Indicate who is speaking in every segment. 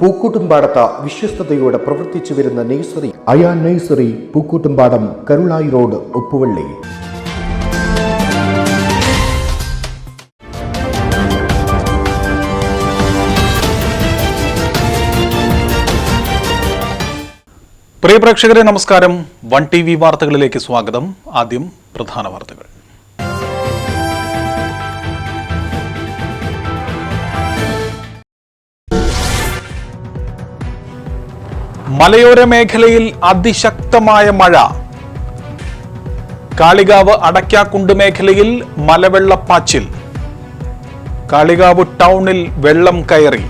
Speaker 1: പൂക്കൂട്ടുംപാടത്ത് വിശ്വസ്തയോടെ പ്രവർത്തിച്ചു വരുന്ന nursery Ayan nursery Pookkottumpadam Karulai road Uppuvally.
Speaker 2: പ്രിയ പ്രേക്ഷകരെ നമസ്കാരം. വൺ ടി വി വാർത്തകളിലേക്ക് സ്വാഗതം. ആദ്യം പ്രധാന വാർത്തകൾ. മലയോര മേഖലയിൽ അതിശക്തമായ മഴ. കാളികാവ് അടയ്ക്കാക്കുണ്ട് മേഖലയിൽ മലവെള്ളപ്പാച്ചിൽ. കാളികാവ് ടൗണിൽ വെള്ളം കയറി.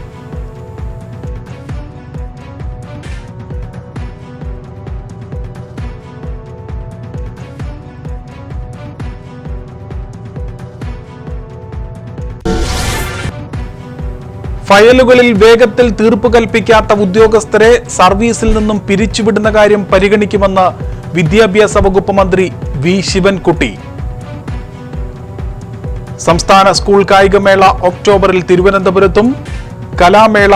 Speaker 2: ഫയലുകളിൽ വേഗത്തിൽ തീർപ്പ് കൽപ്പിക്കാത്ത ഉദ്യോഗസ്ഥരെ സർവീസിൽ നിന്നും പിരിച്ചുവിടുന്ന കാര്യം പരിഗണിക്കുമെന്ന് വിദ്യാഭ്യാസ വകുപ്പ് മന്ത്രി വി ശിവൻകുട്ടി. സംസ്ഥാന സ്കൂൾ കായികമേള ഒക്ടോബറിൽ തിരുവനന്തപുരത്തും കലാമേള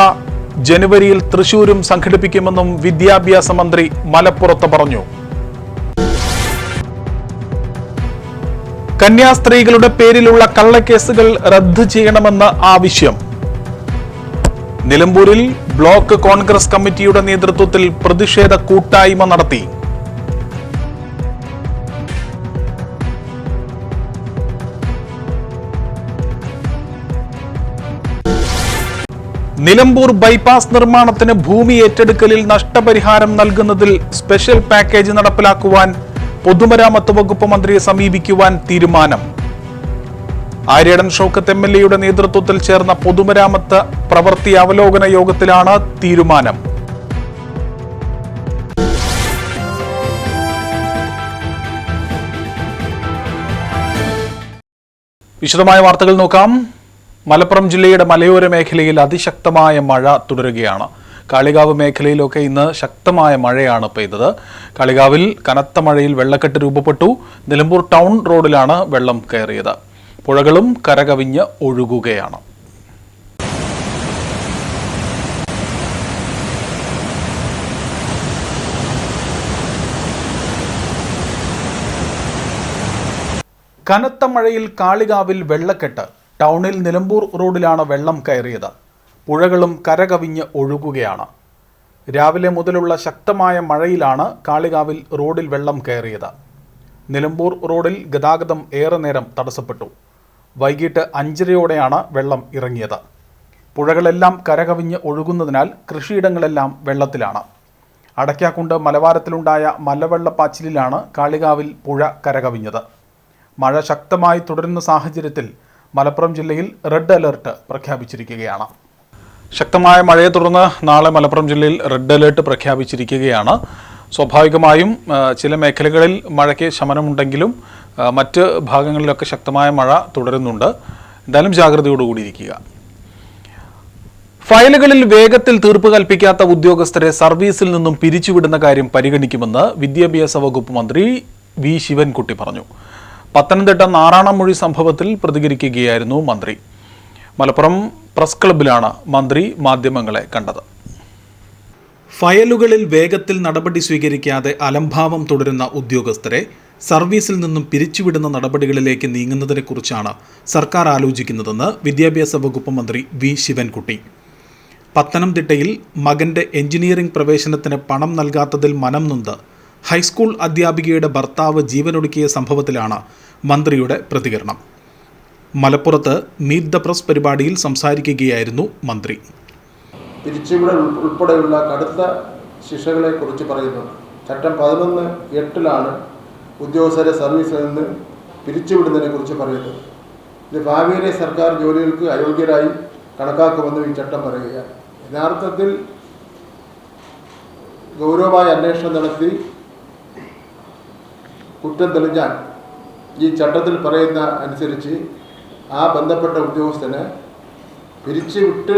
Speaker 2: ജനുവരിയിൽ തൃശൂരും സംഘടിപ്പിക്കുമെന്നും വിദ്യാഭ്യാസ മന്ത്രി മലപ്പുറത്ത് പറഞ്ഞു. കന്യാസ്ത്രീകളുടെ പേരിലുള്ള കള്ളക്കേസുകൾ റദ്ദ് ചെയ്യണമെന്ന് ആവശ്യം. നിലമ്പൂരിൽ ബ്ലോക്ക് കോൺഗ്രസ് കമ്മിറ്റിയുടെ നേതൃത്വത്തിൽ പ്രതിഷേധ കൂട്ടായ്മ നടത്തി. നിലമ്പൂർ ബൈപ്പാസ് നിർമ്മാണത്തിന് ഭൂമി ഏറ്റെടുക്കലിൽ നഷ്ടപരിഹാരം നൽകുന്നതിൽ സ്പെഷ്യൽ പാക്കേജ് നടപ്പിലാക്കുവാൻ പൊതുമരാമത്ത് വകുപ്പ് മന്ത്രിയെ സമീപിക്കുവാൻ തീരുമാനം. ആര്യടൻ ഷൗക്കത്ത് എം എൽ എയുടെ നേതൃത്വത്തിൽ ചേർന്ന പൊതുമരാമത്ത് പ്രവൃത്തി അവലോകന യോഗത്തിലാണ് തീരുമാനം. വിശദമായ വാർത്തകൾ നോക്കാം. മലപ്പുറം ജില്ലയുടെ മലയോര മേഖലയിൽ അതിശക്തമായ മഴ തുടരുകയാണ്. കാളികാവ് മേഖലയിലൊക്കെ ഇന്ന് ശക്തമായ മഴയാണ് പെയ്തത്. കാളികാവിൽ കനത്ത മഴയിൽ വെള്ളക്കെട്ട് രൂപപ്പെട്ടു. നിലമ്പൂർ ടൗൺ റോഡിലാണ് വെള്ളം കയറിയത്. പുഴകളും കരകവിഞ്ഞ് ഒഴുകുകയാണ്. കനത്ത മഴയിൽ കാളികാവിൽ വെള്ളക്കെട്ട്. ടൗണിൽ നിലമ്പൂർ റോഡിലാണ് വെള്ളം കയറിയത്. പുഴകളും കരകവിഞ്ഞ് ഒഴുകുകയാണ്. രാവിലെ മുതലുള്ള ശക്തമായ മഴയിലാണ് കാളികാവിൽ റോഡിൽ വെള്ളം കയറിയത്. നിലമ്പൂർ റോഡിൽ ഗതാഗതം ഏറെ നേരം തടസ്സപ്പെട്ടു. വൈകിട്ട് അഞ്ചരയോടെയാണ് വെള്ളം ഇറങ്ങിയത്. പുഴകളെല്ലാം കരകവിഞ്ഞ് ഒഴുകുന്നതിനാൽ കൃഷിയിടങ്ങളെല്ലാം വെള്ളത്തിലാണ്. അടയ്ക്കാക്കുണ്ട് മലവാരത്തിലുണ്ടായ മലവെള്ളപ്പാച്ചിലിലാണ് കാളികാവിൽ പുഴ കരകവിഞ്ഞത്. മഴ ശക്തമായി തുടരുന്ന സാഹചര്യത്തിൽ മലപ്പുറം ജില്ലയിൽ റെഡ് അലർട്ട് പ്രഖ്യാപിച്ചിരിക്കുകയാണ്. ശക്തമായ മഴയെ തുടർന്ന് നാളെ മലപ്പുറം ജില്ലയിൽ റെഡ് അലേർട്ട് പ്രഖ്യാപിച്ചിരിക്കുകയാണ്. സ്വാഭാവികമായും ചില മേഖലകളിൽ മഴയ്ക്ക് ശമനമുണ്ടെങ്കിലും മറ്റ് ഭാഗങ്ങളിലൊക്കെ ശക്തമായ മഴ തുടരുന്നുണ്ട്. എന്തായാലും ജാഗ്രതയോടുകൂടി ഇരിക്കുക. ഫയലുകളിൽ വേഗത്തിൽ തീർപ്പ് കൽപ്പിക്കാത്ത ഉദ്യോഗസ്ഥരെ സർവീസിൽ നിന്നും പിരിച്ചുവിടുന്ന കാര്യം പരിഗണിക്കുമെന്ന് വിദ്യാഭ്യാസ വകുപ്പ് മന്ത്രി വി. ശിവൻകുട്ടി പറഞ്ഞു. പത്തനംതിട്ട നാറാണമൊഴി സംഭവത്തിൽ പ്രതികരിക്കുകയായിരുന്നു മന്ത്രി. മലപ്പുറം പ്രസ് ക്ലബിലാണ് മന്ത്രി മാധ്യമങ്ങളെ കണ്ടത്. ഫയലുകളിൽ വേഗത്തിൽ നടപടി സ്വീകരിക്കാതെ അലംഭാവം തുടരുന്ന ഉദ്യോഗസ്ഥരെ സർവീസിൽ നിന്നും പിരിച്ചുവിടുന്ന നടപടികളിലേക്ക് നീങ്ങുന്നതിനെക്കുറിച്ചാണ് സർക്കാർ ആലോചിക്കുന്നതെന്ന് വിദ്യാഭ്യാസ വകുപ്പ് മന്ത്രി വി. ശിവൻകുട്ടി. പത്തനംതിട്ടയിൽ മകന്റെ എഞ്ചിനീയറിംഗ് പ്രവേശനത്തിന് പണം നൽകാത്തതിൽ മനം നൊന്ത് ഹൈസ്കൂൾ അധ്യാപികയുടെ ഭർത്താവ് ജീവനൊടുക്കിയ സംഭവത്തിലാണ് മന്ത്രിയുടെ പ്രതികരണം. മലപ്പുറത്ത് മീറ്റ് ദ പ്രസ് പരിപാടിയിൽ സംസാരിക്കുകയായിരുന്നു മന്ത്രി.
Speaker 3: പിരിച്ചുവിടൽ ഉൾപ്പെടെയുള്ള കടുത്ത ശിക്ഷകളെ കുറിച്ച് പറയുന്നു. ചട്ടം പതിനൊന്ന് എട്ടിലാണ് ഉദ്യോഗസ്ഥരെ സർവീസിൽ നിന്ന് പിരിച്ചുവിടുന്നതിനെ കുറിച്ച് പറയുന്നത് ഇത് ഭാവിയിലെ സർക്കാർ ജോലികൾക്ക് അയോഗ്യരായി കണക്കാക്കുമെന്നും ഈ ചട്ടം പറയുകയാണ്. യഥാർത്ഥത്തിൽ ഗൗരവമായ അന്വേഷണം നടത്തി കുറ്റം തെളിഞ്ഞാൽ ഈ ചട്ടത്തിൽ പറയുന്ന അനുസരിച്ച് ആ ബന്ധപ്പെട്ട ഉദ്യോഗസ്ഥന് പിരിച്ചു വിട്ട്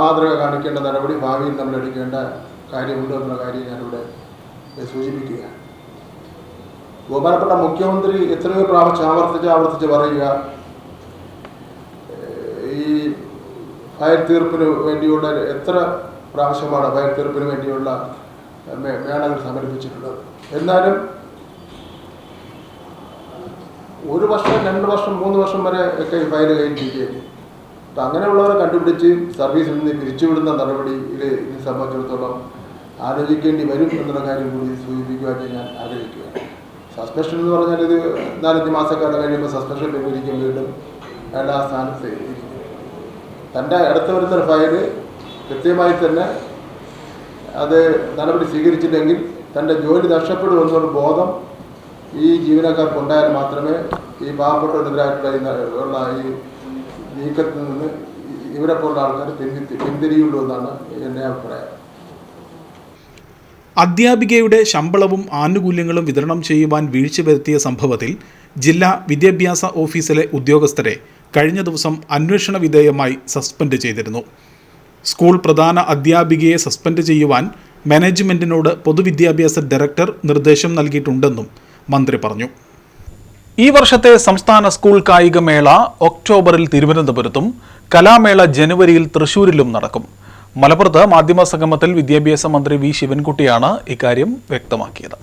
Speaker 3: മാതൃക കാണിക്കേണ്ട നടപടി ഭാവിയിൽ നമ്മൾ എടുക്കേണ്ട കാര്യമുണ്ട് എന്നുള്ള കാര്യം ഞാനിവിടെ സൂചിപ്പിക്കുകയാണ്. ബഹുമാനപ്പെട്ട മുഖ്യമന്ത്രി എത്രയോ പ്രാവശ്യം ആവർത്തിച്ച് ആവർത്തിച്ച് പറയുക ഈ ഫയൽ തീർപ്പിന് വേണ്ടിയുള്ള എത്ര പ്രാവശ്യമാണ് ഫയൽ തീർപ്പിന് വേണ്ടിയുള്ള മേളകൾ സമർപ്പിച്ചിട്ടുള്ളത് എന്നാലും ഒരു വർഷം രണ്ട് വർഷം മൂന്ന് വർഷം വരെ ഒക്കെ ഈ ഫയൽ കഴിഞ്ഞിരിക്കുകയാണ് അപ്പം അങ്ങനെയുള്ളവരെ കണ്ടുപിടിച്ച് സർവീസിൽ നിന്ന് പിരിച്ചുവിടുന്ന നടപടിയിൽ ഇതിനെ സംബന്ധിച്ചിടത്തോളം ആലോചിക്കേണ്ടി വരും എന്നുള്ള കാര്യം കൂടി സൂചിപ്പിക്കുവാൻ ഞാൻ ആഗ്രഹിക്കുകയാണ്. സസ്പെൻഷൻ എന്ന് പറഞ്ഞാൽ ഇത് നാലഞ്ച് മാസക്കാലം കഴിയുമ്പോൾ സസ്പെൻഷൻ ലഭിക്കും വീണ്ടും അയാൾ ആ സ്ഥാനത്ത് ഇരിക്കും തന്റെ അടുത്ത് വരുന്ന ഫയൽ കൃത്യമായി തന്നെ അത് നടപടി സ്വീകരിച്ചില്ലെങ്കിൽ തന്റെ ജോലി നഷ്ടപ്പെടുമെന്നുള്ള ബോധം ഈ ജീവനക്കാർക്ക് ഉണ്ടായാൽ മാത്രമേ ഈ പാവപ്പെട്ടവരെതിരായിട്ടുള്ള ഈ നീക്കത്തിൽ നിന്ന് ഇവരെ പോലുള്ള ആൾക്കാർ പിന്തി പിന്തിരിയുള്ളൂ എന്നാണ് എന്റെ അഭിപ്രായം.
Speaker 2: അധ്യാപികയുടെ ശമ്പളവും ആനുകൂല്യങ്ങളും വിതരണം ചെയ്യുവാൻ വീഴ്ച വരുത്തിയ സംഭവത്തിൽ ജില്ലാ വിദ്യാഭ്യാസ ഓഫീസിലെ ഉദ്യോഗസ്ഥരെ കഴിഞ്ഞ ദിവസം അന്വേഷണ വിധേയമായി സസ്പെൻഡ് ചെയ്തിരുന്നു. സ്കൂൾ പ്രധാന അധ്യാപികയെ സസ്പെൻഡ് ചെയ്യുവാൻ മാനേജ്മെന്റിനോട് പൊതുവിദ്യാഭ്യാസ ഡയറക്ടർ നിർദ്ദേശം നൽകിയിട്ടുണ്ടെന്നും മന്ത്രി പറഞ്ഞു. ഈ വർഷത്തെ സംസ്ഥാന സ്കൂൾ കായികമേള ഒക്ടോബറിൽ തിരുവനന്തപുരത്തും കലാമേള ജനുവരിയിൽ തൃശൂരിലും നടക്കും. മലപ്പുറത്ത് മാധ്യമ സംഗമത്തിൽ വിദ്യാഭ്യാസ മന്ത്രി വി ശിവൻകുട്ടിയാണ് ഇക്കാര്യം വ്യക്തമാക്കിയത്.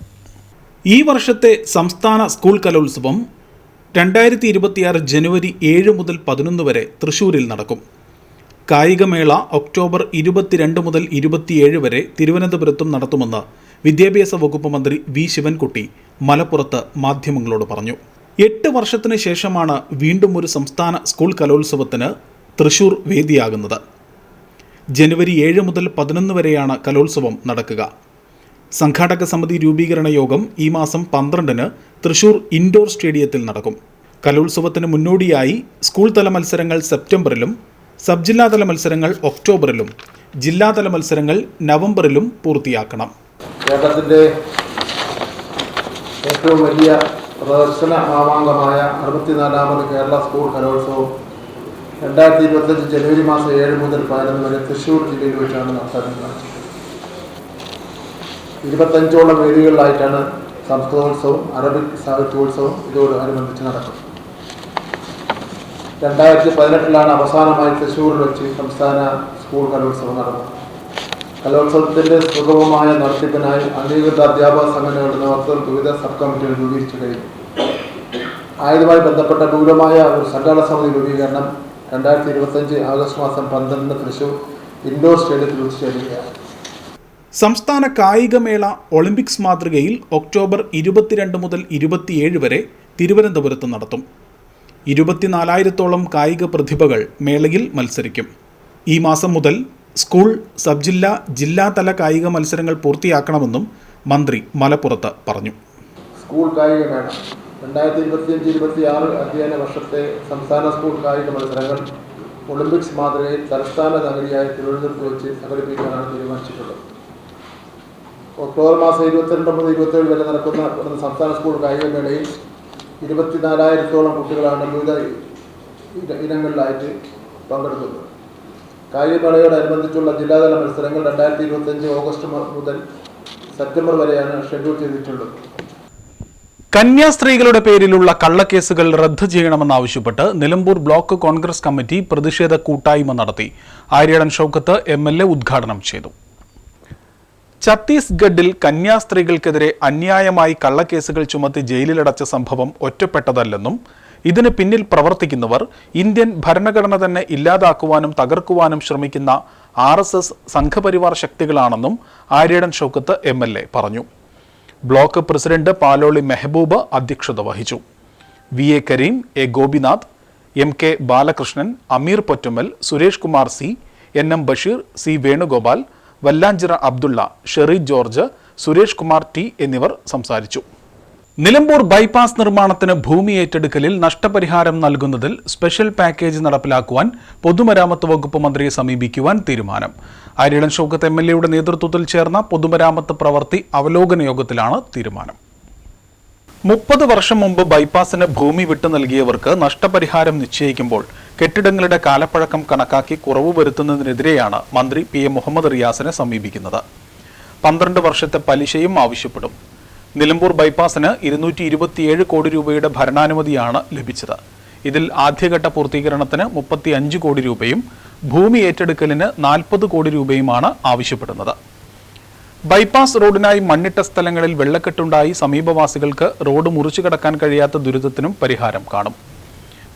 Speaker 2: ഈ വർഷത്തെ സംസ്ഥാന സ്കൂൾ കലോത്സവം രണ്ടായിരത്തി ഇരുപത്തിയാറ് ജനുവരി ഏഴ് മുതൽ പതിനൊന്ന് വരെ തൃശൂരിൽ നടക്കും. കായികമേള ഒക്ടോബർ ഇരുപത്തിരണ്ട് മുതൽ ഇരുപത്തിയേഴ് വരെ തിരുവനന്തപുരത്തും നടത്തുമെന്ന് വിദ്യാഭ്യാസ വകുപ്പ് മന്ത്രി വി ശിവൻകുട്ടി മലപ്പുറത്ത് മാധ്യമങ്ങളോട് പറഞ്ഞു. എട്ട് വർഷത്തിന് ശേഷമാണ് വീണ്ടും ഒരു സംസ്ഥാന സ്കൂൾ കലോത്സവത്തിന് തൃശൂർ വേദിയാകുന്നത്. ജനുവരി ഏഴ് മുതൽ പതിനൊന്ന് വരെയാണ് കലോത്സവം നടക്കുക. സംഘാടക സമിതി രൂപീകരണ യോഗം ഈ മാസം പന്ത്രണ്ടിന് തൃശൂർ ഇൻഡോർ സ്റ്റേഡിയത്തിൽ നടക്കും. കലോത്സവത്തിന് മുന്നോടിയായി സ്കൂൾ തല മത്സരങ്ങൾ സെപ്റ്റംബറിലും സബ് ജില്ലാതല മത്സരങ്ങൾ ഒക്ടോബറിലും ജില്ലാതല മത്സരങ്ങൾ നവംബറിലും പൂർത്തിയാക്കണം.
Speaker 3: കേരളത്തിന്റെ ഏറ്റവും വലിയ പ്രദർശന മാമാങ്കമായ അറുപത്തിനാലാമത് കേരള സ്കൂൾ കലോത്സവം രണ്ടായിരത്തി ഇരുപത്തഞ്ച് ജനുവരി മാസം ഏഴ് മുതൽ പതിനൊന്ന് വരെ തൃശ്ശൂർ ജില്ലയിൽ വെച്ചാണ് നടത്താൻ ഇരുപത്തഞ്ചോളം വേദികളിലായിട്ടാണ് സംസ്കൃതോത്സവം അറബിക് സാഹിത്യോത്സവം ഇതോടനുബന്ധിച്ച് നടക്കുന്നത്. രണ്ടായിരത്തി പതിനെട്ടിലാണ് അവസാനമായി തൃശ്ശൂരിൽ വെച്ച് സംസ്ഥാന സ്കൂൾ കലോത്സവം നടന്നത്. കലോത്സവത്തിന്റെ സുഗമമായ നടത്തിപ്പിനായി അംഗീകൃത അധ്യാപക സംഘടനകളുടെ നേതൃത്വം വിവിധ സബ് കമ്മിറ്റികൾ രൂപീകരിച്ചു കഴിഞ്ഞു. ആയതുമായി ബന്ധപ്പെട്ട വിപുലമായ ഒരു സംഘാടന സമിതി രൂപീകരണം രണ്ടായിരത്തി ഇരുപത്തഞ്ച് ആഗസ്റ്റ് മാസം പന്ത്രണ്ടിന് തൃശൂർ ഇൻഡോർ സ്റ്റേഡിയത്തിൽ വെച്ച് ചേരുകയാണ്
Speaker 2: സംസ്ഥാന കായികമേള ഒളിമ്പിക്സ് മാതൃകയിൽ ഒക്ടോബർ ഇരുപത്തിരണ്ട് മുതൽ ഇരുപത്തിയേഴ് വരെ തിരുവനന്തപുരത്ത് നടത്തും. ഇരുപത്തിനാലായിരത്തോളം കായിക പ്രതിഭകൾ മേളയിൽ മത്സരിക്കും. ഈ മാസം മുതൽ സ്കൂൾ സബ് ജില്ലാ ജില്ലാതല കായിക മത്സരങ്ങൾ പൂർത്തിയാക്കണമെന്നും മന്ത്രി മലപ്പുറത്ത് പറഞ്ഞു.
Speaker 3: സ്കൂൾ കായികമേള രണ്ടായിരത്തി ഇരുപത്തിയഞ്ച് ഇരുപത്തി ആറ് അധ്യയന വർഷത്തെ സംസ്ഥാന സ്കൂൾ കായിക മത്സരങ്ങൾ ഒളിമ്പിക്സ് മാതൃകയിൽ തലസ്ഥാന നഗരിയായ തിരുവനന്തപുരത്ത് വെച്ച് സംഘടിപ്പിക്കാനാണ് തീരുമാനിച്ചിട്ടുള്ളത്. ഒക്ടോബർ മാസം ഇരുപത്തിരണ്ട് മുതൽ ഇരുപത്തേഴ് വരെ നടക്കുന്ന സംസ്ഥാന സ്കൂൾ കായികമേളയിൽ ഇരുപത്തിനാലായിരത്തോളം കുട്ടികളാണ് വിവിധ ഇന- ഇനങ്ങളിലായിട്ട് പങ്കെടുക്കുന്നത്. കായികമേളയോടനുബന്ധിച്ചുള്ള ജില്ലാതല മത്സരങ്ങൾ രണ്ടായിരത്തി ഇരുപത്തഞ്ച് ഓഗസ്റ്റ് മുതൽ സെപ്റ്റംബർ വരെയാണ് ഷെഡ്യൂൾ ചെയ്തിട്ടുള്ളത്.
Speaker 2: കന്യാസ്ത്രീകളുടെ പേരിലുള്ള കള്ളക്കേസുകൾ റദ്ദു ചെയ്യണമെന്നാവശ്യപ്പെട്ട് നിലമ്പൂർ ബ്ലോക്ക് കോൺഗ്രസ് കമ്മിറ്റി പ്രതിഷേധ കൂട്ടായ്മ നടത്തി. Aryadan Shoukath M L A ഉദ്ഘാടനം ചെയ്തു. ഛത്തീസ്ഗഡിൽ കന്യാസ്ത്രീകൾക്കെതിരെ അന്യായമായി കള്ളക്കേസുകൾ ചുമത്തി ജയിലിലടച്ച സംഭവം ഒറ്റപ്പെട്ടതല്ലെന്നും ഇതിന് പിന്നിൽ പ്രവർത്തിക്കുന്നവർ ഇന്ത്യൻ ഭരണഘടന തന്നെ ഇല്ലാതാക്കുവാനും തകർക്കുവാനും ശ്രമിക്കുന്ന ആർ സംഘപരിവാർ ശക്തികളാണെന്നും ആര്യടൻ ഷൗക്കത്ത് എ പറഞ്ഞു. ബ്ലോക്ക് പ്രസിഡന്റ് പാലോളി മെഹബൂബ് അധ്യക്ഷത വഹിച്ചു. V A Kareem A Gopinath M K Balakrishnan Ameer Pottummal Suresh Kumar C N M Basheer C Venugopal Vallanchira Abdulla Sherry George Suresh Kumar T എന്നിവർ സംസാരിച്ചു. നിലമ്പൂർ ബൈപ്പാസ് നിർമ്മാണത്തിന് ഭൂമി ഏറ്റെടുക്കലിൽ നഷ്ടപരിഹാരം നൽകുന്നതിൽ സ്പെഷ്യൽ പാക്കേജ് നടപ്പിലാക്കുവാൻ പൊതുമരാമത്ത് വകുപ്പ് മന്ത്രിയെ സമീപിക്കുവാൻ തീരുമാനം. ആര്യടൻ ഷൗക്കത്ത് എം എൽ എയുടെ നേതൃത്വത്തിൽ ചേർന്ന പൊതുമരാമത്ത് പ്രവൃത്തി അവലോകന യോഗത്തിലാണ് തീരുമാനം. മുപ്പത് വർഷം മുമ്പ് ബൈപ്പാസിന് ഭൂമി വിട്ടു നൽകിയവർക്ക് നഷ്ടപരിഹാരം നിശ്ചയിക്കുമ്പോൾ കെട്ടിടങ്ങളുടെ കാലപ്പഴക്കം കണക്കാക്കി കുറവ് വരുത്തുന്നതിനെതിരെയാണ് മന്ത്രി പി എ മുഹമ്മദ് റിയാസിനെ സമീപിക്കുന്നത്. പന്ത്രണ്ട് വർഷത്തെ പലിശയും ആവശ്യപ്പെടും. നിലമ്പൂർ ബൈപ്പാസിന് ഇരുന്നൂറ്റി ഇരുപത്തിയേഴ് കോടി രൂപയുടെ ഭരണാനുമതിയാണ് ലഭിച്ചത്. ഇതിൽ ആദ്യഘട്ട പൂർത്തീകരണത്തിന് മുപ്പത്തി അഞ്ച് കോടി രൂപയും ഭൂമി ഏറ്റെടുക്കലിന് നാൽപ്പത് കോടി രൂപയുമാണ് ആവശ്യപ്പെടുന്നത്. ബൈപ്പാസ് റോഡിനായി മണ്ണിട്ട സ്ഥലങ്ങളിൽ വെള്ളക്കെട്ടുണ്ടായി സമീപവാസികൾക്ക് റോഡ് മുറിച്ചു കടക്കാൻ കഴിയാത്ത ദുരിതത്തിനും പരിഹാരം കാണും.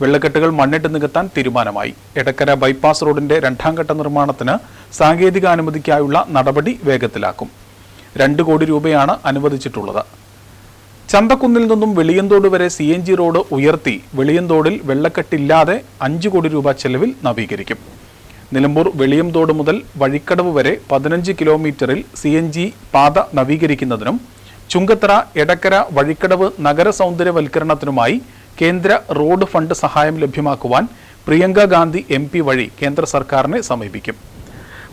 Speaker 2: വെള്ളക്കെട്ടുകൾ മണ്ണിട്ട് നികത്താൻ തീരുമാനമായി. എടക്കര ബൈപ്പാസ് റോഡിന്റെ രണ്ടാം ഘട്ട നിർമ്മാണത്തിന് സാങ്കേതികാനുമതിക്കായുള്ള നടപടി വേഗത്തിലാക്കും. രണ്ട് കോടി രൂപയാണ് അനുവദിച്ചിട്ടുള്ളത്. ചന്തക്കുന്നിൽ നിന്നും വെളിയന്തോട് വരെ സി എൻ ജി റോഡ് ഉയർത്തി വെളിയന്തോടിൽ വെള്ളക്കെട്ടില്ലാതെ അഞ്ച് കോടി രൂപ ചെലവിൽ നവീകരിക്കും. നിലമ്പൂർ വെളിയംതോട് മുതൽ വഴിക്കടവ് വരെ പതിനഞ്ച് കിലോമീറ്ററിൽ സി എൻ ജി പാത നവീകരിക്കുന്നതിനും ചുങ്കത്തറ എടക്കര വഴിക്കടവ് നഗര സൗന്ദര്യവൽക്കരണത്തിനുമായി കേന്ദ്ര റോഡ് ഫണ്ട് സഹായം ലഭ്യമാക്കുവാൻ പ്രിയങ്ക ഗാന്ധി എം വഴി കേന്ദ്ര സർക്കാരിനെ സമീപിക്കും.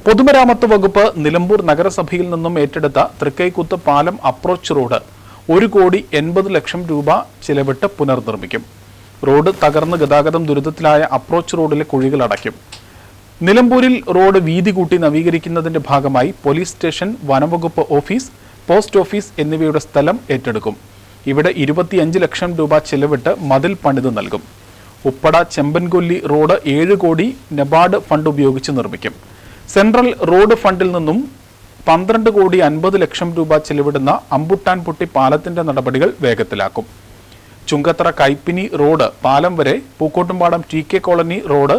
Speaker 2: പൊതുമരാമത്ത് വകുപ്പ് നിലമ്പൂർ നഗരസഭയിൽ നിന്നും ഏറ്റെടുത്ത തൃക്കൈക്കുത്ത് പാലം അപ്രോച്ച് റോഡ് ഒരു കോടി എൺപത് ലക്ഷം രൂപ ചിലവിട്ട് പുനർനിർമ്മിക്കും. റോഡ് തകർന്ന് ഗതാഗതം ദുരിതത്തിലായ അപ്രോച്ച് റോഡിലെ കുഴികൾ അടയ്ക്കും. നിലമ്പൂരിൽ റോഡ് വീതി കൂട്ടി നവീകരിക്കുന്നതിന്റെ ഭാഗമായി പോലീസ് സ്റ്റേഷൻ വനംവകുപ്പ് ഓഫീസ് പോസ്റ്റ് ഓഫീസ് എന്നിവയുടെ സ്ഥലം ഏറ്റെടുക്കും. ഇവിടെ ഇരുപത്തിയഞ്ച് ലക്ഷം രൂപ ചെലവിട്ട് മതിൽ പണിത് നൽകും. ഉപ്പട ചെമ്പൻകൊല്ലി റോഡ് ഏഴ് കോടി നബാർഡ് ഫണ്ട് ഉപയോഗിച്ച് നിർമ്മിക്കും. സെൻട്രൽ റോഡ് ഫണ്ടിൽ നിന്നും പന്ത്രണ്ട് കോടി അൻപത് ലക്ഷം രൂപ ചെലവിടുന്ന അമ്പുട്ടാൻ പൊട്ടി പാലത്തിന്റെ നടപടികൾ വേഗത്തിലാക്കും. ചുങ്കത്തറ കൈപ്പിനി റോഡ് പാലം വരെ Pookkottumpadam T K colony road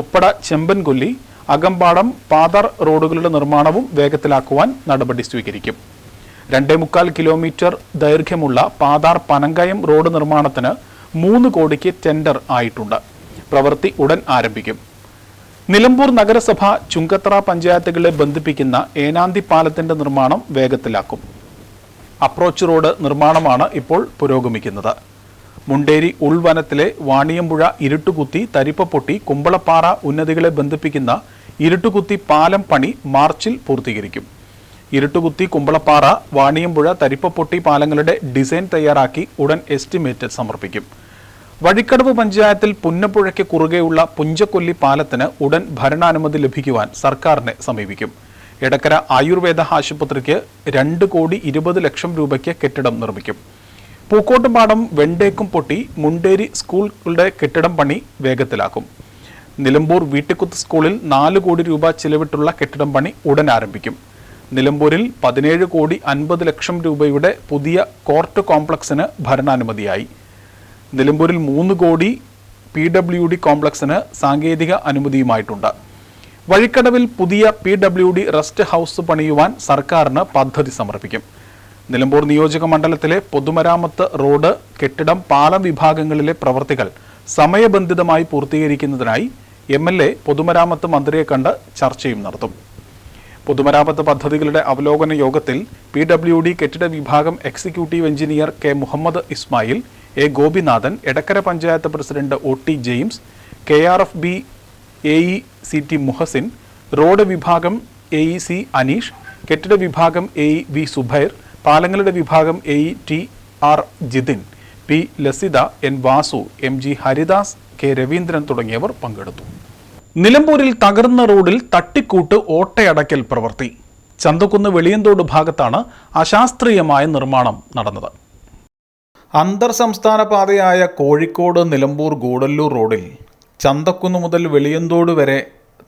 Speaker 2: Uppada Chempankolli Akampadam Pathar റോഡുകളുടെ നിർമ്മാണവും വേഗത്തിലാക്കുവാൻ നടപടി സ്വീകരിക്കും. രണ്ടേ മുക്കാൽ കിലോമീറ്റർ ദൈർഘ്യമുള്ള പാതാർ പനങ്കയം റോഡ് നിർമ്മാണത്തിന് മൂന്ന് കോടിക്ക് ടെൻഡർ ആയിട്ടുണ്ട്. പ്രവൃത്തി ഉടൻ ആരംഭിക്കും. നിലമ്പൂർ നഗരസഭ ചുങ്കത്തറ പഞ്ചായത്തുകളെ ബന്ധിപ്പിക്കുന്ന ഏനാന്തി പാലത്തിന്റെ നിർമ്മാണം വേഗത്തിലാക്കും. അപ്രോച്ച് റോഡ് നിർമ്മാണമാണ് ഇപ്പോൾ പുരോഗമിക്കുന്നത്. മുണ്ടേരി ഉൾവനത്തിലെ വാണിയമ്പുഴ ഇരുട്ടുകുത്തി തരിപ്പപ്പൊട്ടി കുമ്പളപ്പാറ ഉന്നതികളെ ബന്ധിപ്പിക്കുന്ന ഇരുട്ടുകുത്തി പാലം പണി മാർച്ചിൽ പൂർത്തീകരിക്കും. ഇരുട്ടുകുത്തി കുമ്പളപ്പാറ വാണിയമ്പുഴ തരിപ്പപ്പൊട്ടി പാലങ്ങളുടെ ഡിസൈൻ തയ്യാറാക്കി ഉടൻ എസ്റ്റിമേറ്റ് സമർപ്പിക്കും. വഴിക്കടവ് പഞ്ചായത്തിൽ പുന്നപ്പുഴയ്ക്ക് കുറുകെയുള്ള പുഞ്ചക്കൊല്ലി പാലത്തിന് ഉടൻ ഭരണാനുമതി ലഭിക്കുവാൻ സർക്കാരിനെ സമീപിക്കും. എടക്കര ആയുർവേദ ആശുപത്രിക്ക് രണ്ട് കോടി ഇരുപത് ലക്ഷം രൂപയ്ക്ക് കെട്ടിടം നിർമ്മിക്കും. പൂക്കോട്ടുപാടം വെണ്ടേക്കും പൊട്ടി മുണ്ടേരി സ്കൂളുകളുടെ കെട്ടിടം പണി വേഗത്തിലാക്കും. നിലമ്പൂർ വീട്ടിക്കുത്ത് സ്കൂളിൽ നാല് കോടി രൂപ ചിലവിട്ടുള്ള കെട്ടിടം പണി ഉടൻ ആരംഭിക്കും. നിലമ്പൂരിൽ പതിനേഴ് കോടി അൻപത് ലക്ഷം രൂപയുടെ പുതിയ കോർട്ട് കോംപ്ലക്സിന് ഭരണാനുമതിയായി. നിലമ്പൂരിൽ മൂന്ന് കോടി പി ഡബ്ല്യു ഡി കോംപ്ലക്സിന് സാങ്കേതിക അനുമതിയുമായിട്ടുണ്ട്. വഴിക്കടവിൽ പുതിയ P W D rest house പണിയുവാൻ സർക്കാരിന് പദ്ധതി സമർപ്പിക്കും. നിലമ്പൂർ നിയോജക മണ്ഡലത്തിലെ പൊതുമരാമത്ത് റോഡ് കെട്ടിടം പാലം വിഭാഗങ്ങളിലെ പ്രവർത്തികൾ സമയബന്ധിതമായി പൂർത്തീകരിക്കുന്നതിനായി എം എൽ എ പൊതുമരാമത്ത് മന്ത്രിയെ കണ്ട് ചർച്ചയും നടത്തും. പൊതുമരാമത്ത് പദ്ധതികളുടെ അവലോകന യോഗത്തിൽ പി ഡബ്ല്യു ഡി കെട്ടിട വിഭാഗം executive engineer K Muhammad Ismail A Gopinathan Edakkara panchayat president O T James K R F B A E C T Muhasin road വിഭാഗം എ ഇ സി അനീഷ് കെട്ടിട വിഭാഗം എ ഇ വി സുബൈർ പാലങ്ങളുടെ വിഭാഗം A E T R Jithin P Lasitha N Vasu M G Haridas K Raveendran തുടങ്ങിയവർ പങ്കെടുത്തു. നിലമ്പൂരിൽ തകർന്ന റോഡിൽ തട്ടിക്കൂട്ട് ഓട്ടയടക്കൽ പ്രവർത്തി ചന്തക്കുന്ന് വെളിയന്തോട് ഭാഗത്താണ് അശാസ്ത്രീയമായ നിർമ്മാണം നടന്നത്. അന്തർ സംസ്ഥാന പാതയായ കോഴിക്കോട് നിലമ്പൂർ ഗൂഡല്ലൂർ റോഡിൽ ചന്തക്കുന്ന് മുതൽ വെളിയന്തോട് വരെ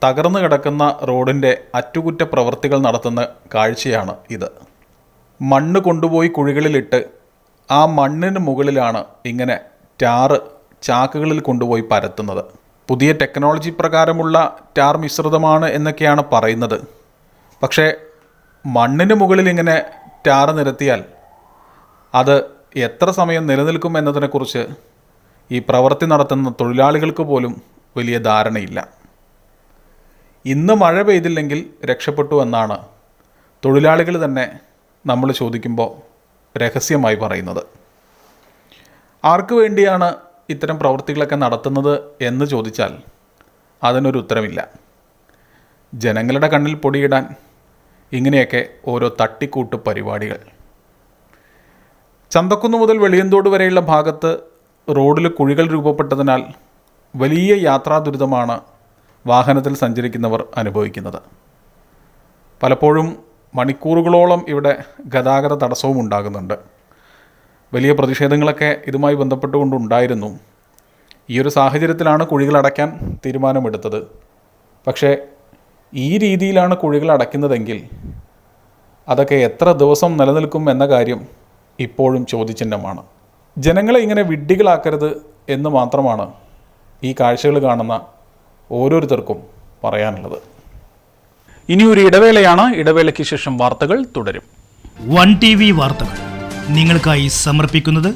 Speaker 2: തകർന്നു കിടക്കുന്ന റോഡിന്റെ അറ്റകുറ്റ പ്രവൃത്തികൾ നടത്തുന്ന കാഴ്ചയാണ് ഇത്. മണ്ണ് കൊണ്ടുപോയി കുഴികളിലിട്ട് ആ മണ്ണിന് മുകളിലാണ് ഇങ്ങനെ ടാറ് ചാക്കുകളിൽ കൊണ്ടുപോയി പരത്തുന്നത്. പുതിയ ടെക്നോളജി പ്രകാരമുള്ള ടാർ മിശ്രിതമാണ് എന്നൊക്കെയാണ് പറയുന്നത്. പക്ഷേ മണ്ണിന് മുകളിൽ ഇങ്ങനെ ടാറ് നിരത്തിയാൽ അത് എത്ര സമയം നിലനിൽക്കും എന്നതിനെക്കുറിച്ച് ഈ പ്രവൃത്തി നടത്തുന്ന തൊഴിലാളികൾക്ക് പോലും വലിയ ധാരണയില്ല. ഇന്ന് മഴ പെയ്തില്ലെങ്കിൽ രക്ഷപ്പെട്ടു എന്നാണ് തൊഴിലാളികൾ തന്നെ നമ്മൾ ചോദിക്കുമ്പോൾ രഹസ്യമായി പറയുന്നത്. ആർക്ക് വേണ്ടിയാണ് ഇത്തരം പ്രവൃത്തികളൊക്കെ നടത്തുന്നത് എന്ന് ചോദിച്ചാൽ അതിനൊരു ഉത്തരമില്ല. ജനങ്ങളുടെ കണ്ണിൽ പൊടിയിടാൻ ഇങ്ങനെയൊക്കെ ഓരോ തട്ടിക്കൂട്ട് പരിപാടികൾ. ചന്തക്കുന്ന് മുതൽ വെളിയന്തോട് വരെയുള്ള ഭാഗത്ത് റോഡിൽ കുഴികൾ രൂപപ്പെട്ടതിനാൽ വലിയ യാത്രാ ദുരിതമാണ് വാഹനത്തിൽ സഞ്ചരിക്കുന്നവർ അനുഭവിക്കുന്നത്. പലപ്പോഴും മണിക്കൂറുകളോളം ഇവിടെ ഗതാഗത തടസ്സവും ഉണ്ടാകുന്നുണ്ട്. വലിയ പ്രതിഷേധങ്ങളൊക്കെ ഇതുമായി ബന്ധപ്പെട്ടുകൊണ്ടുണ്ടായിരുന്നു ഈ ഒരു സാഹചര്യത്തിലാണ് കുഴികൾ അടയ്ക്കാൻ തീരുമാനമെടുത്തത്. പക്ഷേ ഈ രീതിയിലാണ് കുഴികൾ അടയ്ക്കുന്നതെങ്കിൽ അതൊക്കെ എത്ര ദിവസം നിലനിൽക്കും എന്ന കാര്യം ഇപ്പോഴും ചോദ്യചിഹ്നമാണ് ജനങ്ങളെ ഇങ്ങനെ വിഡ്ഢികളാക്കരുത് എന്ന് മാത്രമാണ് ഈ കാഴ്ചകൾ കാണുന്ന ഓരോരുത്തർക്കും പറയാനുള്ളത്. ഇനി ഒരു ഇടവേളയാണ്. ഇടവേളയ്ക്ക് ശേഷം വാർത്തകൾ തുടരും.
Speaker 4: വൺ ടി വി വാർത്തകൾ നിങ്ങൾക്കായി സമർപ്പിക്കുന്നത്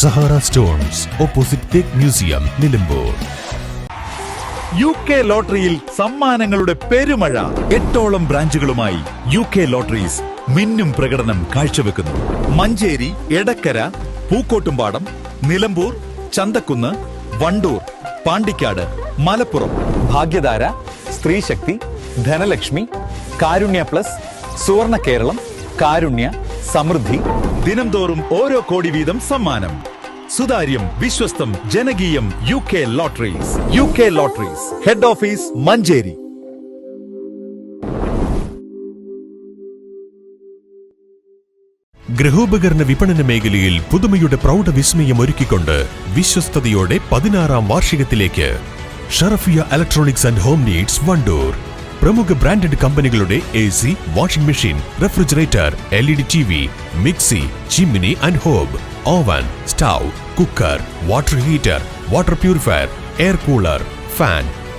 Speaker 5: Sahara stones opposite tech museum Nilambur.
Speaker 6: U K ലോട്ടറിയിൽ സമ്മാനങ്ങളുടെ പെരുമഴ. എട്ടോളം ബ്രാഞ്ചുകളുമായി യു കെ ലോട്ടറീസ് മിന്നും പ്രകടനം കാഴ്ചവെക്കുന്നു. മഞ്ചേരി എടക്കര പൂക്കോട്ടുംപാടം നിലമ്പൂർ ചന്തക്കുന്ന് വണ്ടൂർ പാണ്ടിക്കാട് മലപ്പുറം.
Speaker 7: ഭാഗ്യധാര സ്ത്രീശക്തി ധനലക്ഷ്മി കാരുണ്യ പ്ലസ് സുവർണ കേരളം കാരുണ്യ സമൃദ്ധി
Speaker 6: ദിനംതോറും ഓരോ കോടി വീതം സമ്മാനം. സുതാര്യം വിശ്വസ്തം ജനകീയം U K lotteries. U K lotteries head office Manjeri.
Speaker 5: ഗൃഹോപകരണ വിപണന മേഖലയിൽ പുതുമയുടെ പ്രൗഢ വിസ്മയം ഒരുക്കിക്കൊണ്ട് വിശ്വസ്തയോടെ പതിനാറാം വാർഷികത്തിലേക്ക്. Sharafiya electronics and home needs Vandoor. പ്രമുഖ ബ്രാൻഡഡ് കമ്പനികളുടെ A C washing machine refrigerator L E D T V mixie chimney and hob oven stove cooker water heater water purifier air cooler fan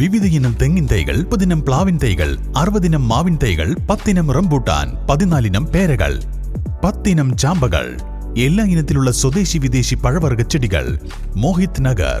Speaker 5: വിവിധ ഇനം തെങ്ങിൻ തൈകൾ മുപ്പതിനം പ്ലാവിൻ തൈകൾ അറുപതിനം മാവിൻ തൈകൾ പത്തിനം rambutan പതിനാലിനം പേരകൾ പത്തിനം ചാമ്പകൾ എല്ലാ ഇനത്തിലുള്ള സ്വദേശി വിദേശി പഴവർഗ ചെടികൾ Mohit Nagar.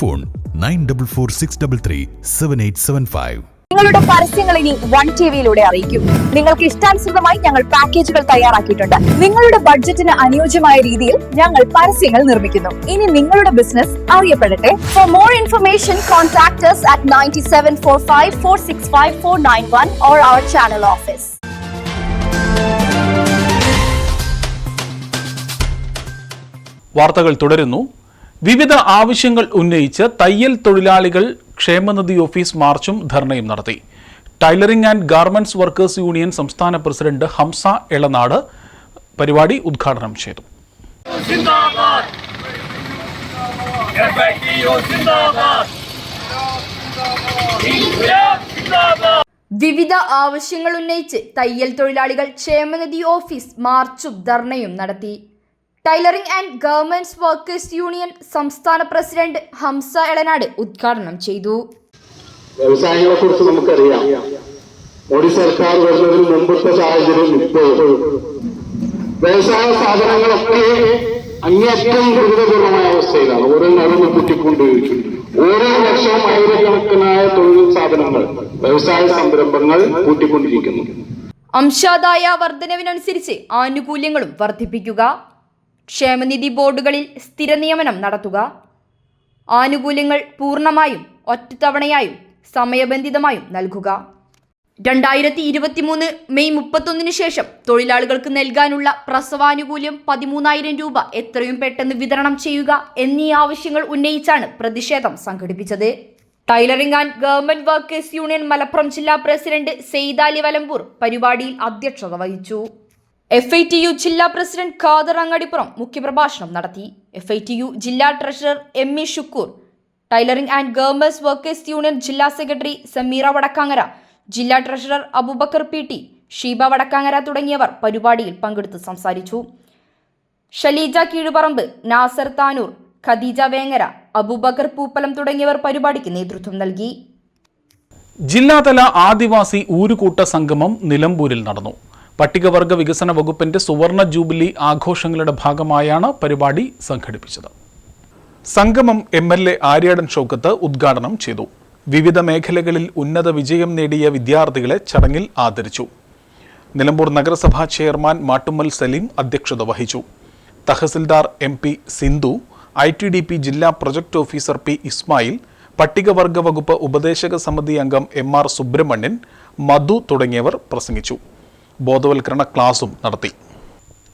Speaker 5: Phone nine double four six double three seven eight seven five.
Speaker 8: നിങ്ങളുടെ പരസ്യങ്ങൾ ഇനി വൺ ടി വിയിലൂടെ അറിയിക്കും. നിങ്ങൾക്ക് ഇഷ്ടാനുസൃതമായി ഞങ്ങൾ പാക്കേജുകൾ തയ്യാറാക്കിയിട്ടുണ്ട്. നിങ്ങളുടെ ബഡ്ജറ്റിന് അനുയോജ്യമായ രീതിയിൽ ഞങ്ങൾ പരസ്യങ്ങൾ നിർമ്മിക്കുന്നു. ഇനി നിങ്ങളുടെ business അറിയപ്പെടട്ടെ. For more information contactors at ninety seven four five four six five four nine one or our channel office
Speaker 2: വാർത്തകൾ തുടരുന്നു. വിവിധ ആവശ്യങ്ങൾ ഉന്നയിച്ച് തയ്യൽ തൊഴിലാളികൾ ക്ഷേമനിധി ഓഫീസ് മാർച്ചും ധർണയും നടത്തി. Tailoring and garments workers union സംസ്ഥാന പ്രസിഡന്റ് ഹംസ എളനാട് പരിപാടി ഉദ്ഘാടനം ചെയ്തു.
Speaker 9: വിവിധ ആവശ്യങ്ങൾ ഉന്നയിച്ച് തയ്യൽ തൊഴിലാളികൾ ക്ഷേമനിധി ഓഫീസ് മാർച്ചും ധർണയും നടത്തി. Tailoring and governments workers union സംസ്ഥാന പ്രസിഡന്റ് ഹംസ എളനാട് ഉദ്ഘാടനം ചെയ്തു.
Speaker 10: വ്യവസായങ്ങളെ കുറിച്ച് നമുക്കറിയാം. മോഡി സർക്കാർ വരുന്നതിന് മുമ്പത്തെ സാഹചര്യം ഇപ്പോഴും. വ്യവസായ സ്ഥാപനങ്ങളൊക്കെ അങ്ങേറ്റം ദുരിതപൂർവമായ അവസ്ഥയിലാണ്. ഓരോ നടന്നു കുറ്റിക്കൊണ്ടിരിക്കുന്നു ഓരോ വർഷവും ആയിരക്കണക്കിനായ തൊഴിൽ സ്ഥാപനങ്ങൾ വ്യവസായ സംരംഭങ്ങൾ കൂട്ടിക്കൊണ്ടിരിക്കുന്നു.
Speaker 9: അംശാദായ വർധനവിനനുസരിച്ച് ആനുകൂല്യങ്ങളും വർദ്ധിപ്പിക്കുക. ക്ഷേമനിധി ബോർഡുകളിൽ സ്ഥിര നിയമനം നടത്തുക. ആനുകൂല്യങ്ങൾ പൂർണമായും ഒറ്റത്തവണയായും സമയബന്ധിതമായും നൽകുക. രണ്ടായിരത്തി ഇരുപത്തിമൂന്ന് മെയ് മുപ്പത്തൊന്നിന് ശേഷം തൊഴിലാളികൾക്ക് നൽകാനുള്ള പ്രസവാനുകൂല്യം പതിമൂന്നായിരം രൂപ എത്രയും പെട്ടെന്ന് വിതരണം ചെയ്യുക എന്നീ ആവശ്യങ്ങൾ ഉന്നയിച്ചാണ് പ്രതിഷേധം സംഘടിപ്പിച്ചത്. Tailoring and government workers union Malappuram ജില്ലാ പ്രസിഡന്റ് സെയ്ദാലി വലമ്പൂർ പരിപാടിയിൽ അധ്യക്ഷത വഹിച്ചു. എഫ് ഐ ടി യു ജില്ലാ പ്രസിഡന്റ് ഖാദർ അങ്ങാടിപ്പുറം മുഖ്യപ്രഭാഷണം നടത്തി. എഫ് ഐ ടി യു ജില്ലാ treasurer M E Shukkoor tailoring and governments workers union ജില്ലാ സെക്രട്ടറി സമീറ വടക്കാങ്ങര ജില്ലാ treasurer Abubakar P T Sheeba Vadakkangara തുടങ്ങിയവർ പരിപാടിയിൽ പങ്കെടുത്ത് സംസാരിച്ചു. ഷലീജ കീഴുപറമ്പ് നാസർ താനൂർ ഖദീജ വേങ്ങര അബുബക്കർ പൂപ്പലം തുടങ്ങിയവർ പരിപാടിക്ക് നേതൃത്വം നൽകി.
Speaker 2: ജില്ലാതല ആദിവാസി ഊരുകൂട്ട സംഗമം നിലമ്പൂരിൽ നടന്നു. പട്ടികവർഗ വികസന വകുപ്പിന്റെ സുവർണ ജൂബിലി ആഘോഷങ്ങളുടെ ഭാഗമായാണ് പരിപാടി സംഘടിപ്പിച്ചത്. സംഗമം M L A Aryadan Shoukath ഉദ്ഘാടനം ചെയ്തു. വിവിധ മേഖലകളിൽ ഉന്നത വിജയം നേടിയ വിദ്യാർത്ഥികളെ ചടങ്ങിൽ ആദരിച്ചു. നിലമ്പൂർ നഗരസഭാ ചെയർമാൻ മാട്ടുമ്മൽ സലീം അധ്യക്ഷത വഹിച്ചു. Tahsildar M P Sindhu I T D P ജില്ലാ പ്രൊജക്ട് ഓഫീസർ പി ഇസ്മായിൽ പട്ടികവർഗ വകുപ്പ് ഉപദേശക സമിതി അംഗം എം ആർ സുബ്രഹ്മണ്യൻ മധു തുടങ്ങിയവർ പ്രസംഗിച്ചു. ബോധവൽക്കരണ ക്ലാസും നടത്തി.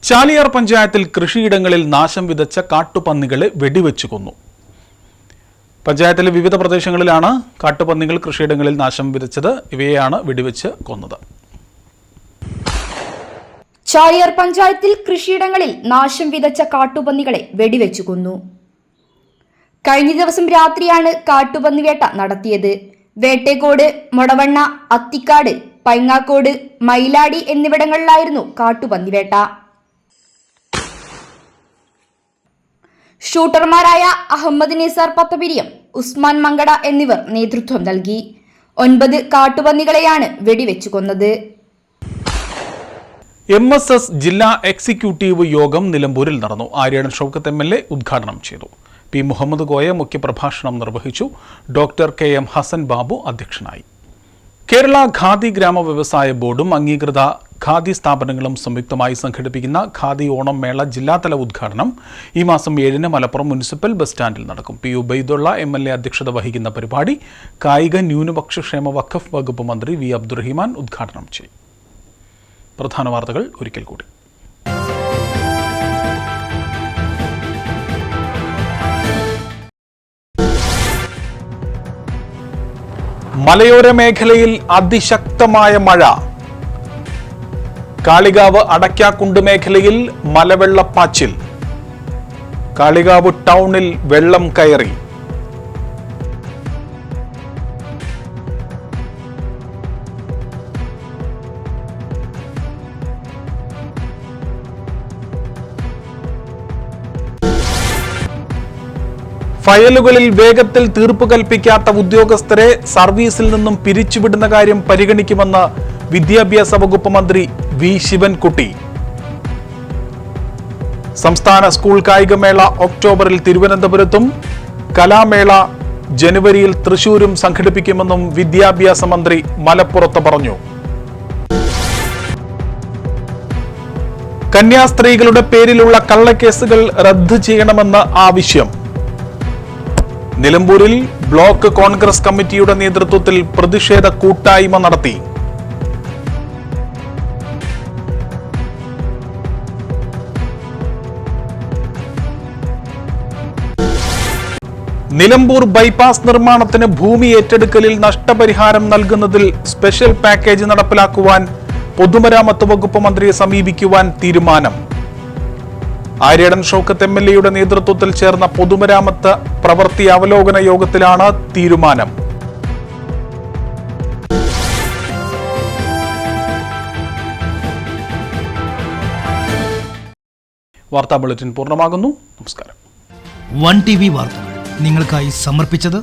Speaker 2: ചാലിയാർ പഞ്ചായത്തിൽ കൃഷിയിടങ്ങളിൽ നാശം വിതച്ച കാട്ടുപന്നികളെ വെടിവെച്ചു കൊന്നു. പഞ്ചായത്തിലെ വിവിധ പ്രദേശങ്ങളിലാണ് കാട്ടുപന്നികൾ കൃഷിയിടങ്ങളിൽ നാശം വിതച്ചത്. ഇവയെയാണ് വെടിവെച്ച് കൊന്നത്.
Speaker 9: ചാലിയാർ പഞ്ചായത്തിൽ കൃഷിയിടങ്ങളിൽ നാശം വിതച്ച കാട്ടുപന്നികളെ വെടിവെച്ചു കൊന്നു. കഴിഞ്ഞ ദിവസം രാത്രിയാണ് കാട്ടുപന്നി വേട്ട നടത്തിയത്. വേട്ടേക്കോട് മൊടവണ്ണ അത്തിക്കാട് പൈങ്ങാക്കോട് മയിലാടി എന്നിവിടങ്ങളിലായിരുന്നു കാട്ടുപന്നിവേട്ട. ഷൂട്ടർമാരായ അഹമ്മദ് നിസാർ പത്തപിരിയം ഉസ്മാൻ മങ്കട എന്നിവർ നേതൃത്വം നൽകി. ഒൻപത് കാട്ടുപന്നികളെയാണ് വെടിവെച്ചു കൊന്നത്.
Speaker 2: എം എസ് എസ് ജില്ലാ എക്സിക്യൂട്ടീവ് യോഗം നിലമ്പൂരിൽ നടന്നു. Aryadan Shoukath M L A ഉദ്ഘാടനം ചെയ്തു. പി മുഹമ്മദ് കോയ മുഖ്യപ്രഭാഷണം നിർവഹിച്ചു. Doctor K M Hasan Babu അധ്യക്ഷനായി. കേരള ഖാദി ഗ്രാമ വ്യവസായ ബോർഡും അംഗീകൃത ഖാദി സ്ഥാപനങ്ങളും സംയുക്തമായി സംഘടിപ്പിക്കുന്ന ഖാദി ഓണം മേള ജില്ലാതല ഉദ്ഘാടനം ഈ മാസം ഏഴിന് മലപ്പുറം മുനിസിപ്പൽ ബസ് സ്റ്റാൻഡിൽ നടക്കും. P Ubaidulla M L A അധ്യക്ഷത വഹിക്കുന്ന പരിപാടി കായിക ന്യൂനപക്ഷ ക്ഷേമ വഖഫ് വകുപ്പ് മന്ത്രി വി അബ്ദുറഹിമാൻ ഉദ്ഘാടനം ചെയ്യും. പ്രധാന വാർത്തകൾ ഒരിക്കൽ കൂടി. മലയോര മേഖലയിൽ അതിശക്തമായ മഴ. കാളികാവ് അടയ്ക്കാക്കുണ്ട് മേഖലയിൽ മലവെള്ളപ്പാച്ചിൽ. കാളികാവ് ടൗണിൽ വെള്ളം കയറി. ഫയലുകളിൽ വേഗത്തിൽ തീർപ്പ് കൽപ്പിക്കാത്ത ഉദ്യോഗസ്ഥരെ സർവീസിൽ നിന്നും പിരിച്ചുവിടുന്ന കാര്യം പരിഗണിക്കുമെന്ന് വിദ്യാഭ്യാസ വകുപ്പ് മന്ത്രി വി ശിവൻകുട്ടി. സംസ്ഥാന സ്കൂൾ കായികമേള ഒക്ടോബറിൽ തിരുവനന്തപുരത്തും കലാമേള ജനുവരിയിൽ തൃശൂരും സംഘടിപ്പിക്കുമെന്നും വിദ്യാഭ്യാസ മന്ത്രി മലപ്പുറത്ത് പറഞ്ഞു. കന്യാസ്ത്രീകളുടെ പേരിലുള്ള കള്ളക്കേസുകൾ റദ്ദ് ചെയ്യണമെന്ന് ആവശ്യം. നിലമ്പൂരിൽ ബ്ലോക്ക് കോൺഗ്രസ് കമ്മിറ്റിയുടെ നേതൃത്വത്തിൽ പ്രതിഷേധ കൂട്ടായ്മ നടത്തി. നിലമ്പൂർ ബൈപ്പാസ് നിർമ്മാണത്തിന് ഭൂമി ഏറ്റെടുക്കലിൽ നഷ്ടപരിഹാരം നൽകുന്നതിൽ സ്പെഷ്യൽ പാക്കേജ് നടപ്പിലാക്കുവാൻ പൊതുമരാമത്ത് വകുപ്പ് മന്ത്രിയെ സമീപിക്കുവാൻ തീരുമാനം. ആര്യടൻ ഷൗക്കത്ത് എം എൽ എയുടെ നേതൃത്വത്തിൽ ചേർന്ന പൊതുമരാമത്ത് പ്രവൃത്തി അവലോകന യോഗത്തിലാണ് തീരുമാനം. വാർത്താ ബുള്ളറ്റിൻ പൂർണമാകുന്നു. നമസ്കാരം.
Speaker 4: വൺ ടി വി വാർത്തകൾ നിങ്ങൾക്കായി സമർപ്പിച്ചത്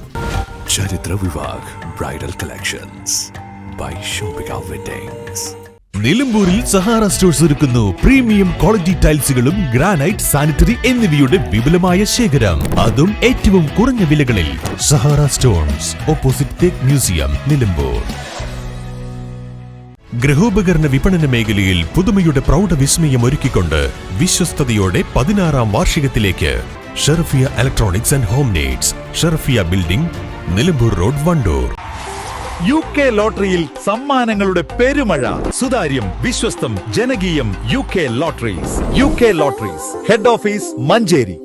Speaker 11: Charithra Vivah bridal collections by shopping weddings
Speaker 5: നിലമ്പൂരിൽ സഹാറ സ്റ്റോഴ്സ് ഒരുക്കുന്നു. പ്രീമിയം ക്വാളിറ്റി ടൈൽസുകളും ഗ്രാനൈറ്റ് സാനിറ്ററി എന്നിവയുടെ വിപുലമായ ശേഖരം. അതും ഏറ്റവും കുറഞ്ഞ വിലകളിൽ. സഹാറ സ്റ്റോൺസ് ഓപ്പോസിറ്റ് തേക്ക് മ്യൂസിയം നിലമ്പൂർ. ഗ്രഹോപകരണ വിപണന മേഖലയിൽ പുതുമയുടെ പ്രൗഢ വിസ്മയം ഒരുക്കിക്കൊണ്ട് വിശ്വസ്തയോടെ പതിനാറാം വാർഷികത്തിലേക്ക്. Sherfiya electronics and home needs Sherfiya building Nilambur road Vandoor.
Speaker 6: U K ലോട്ടറിയിൽ സമ്മാനങ്ങളുടെ പെരുമഴ. സുതാര്യം വിശ്വസ്തം ജനകീയം U K lotteries U K lotteries head office Manjeri.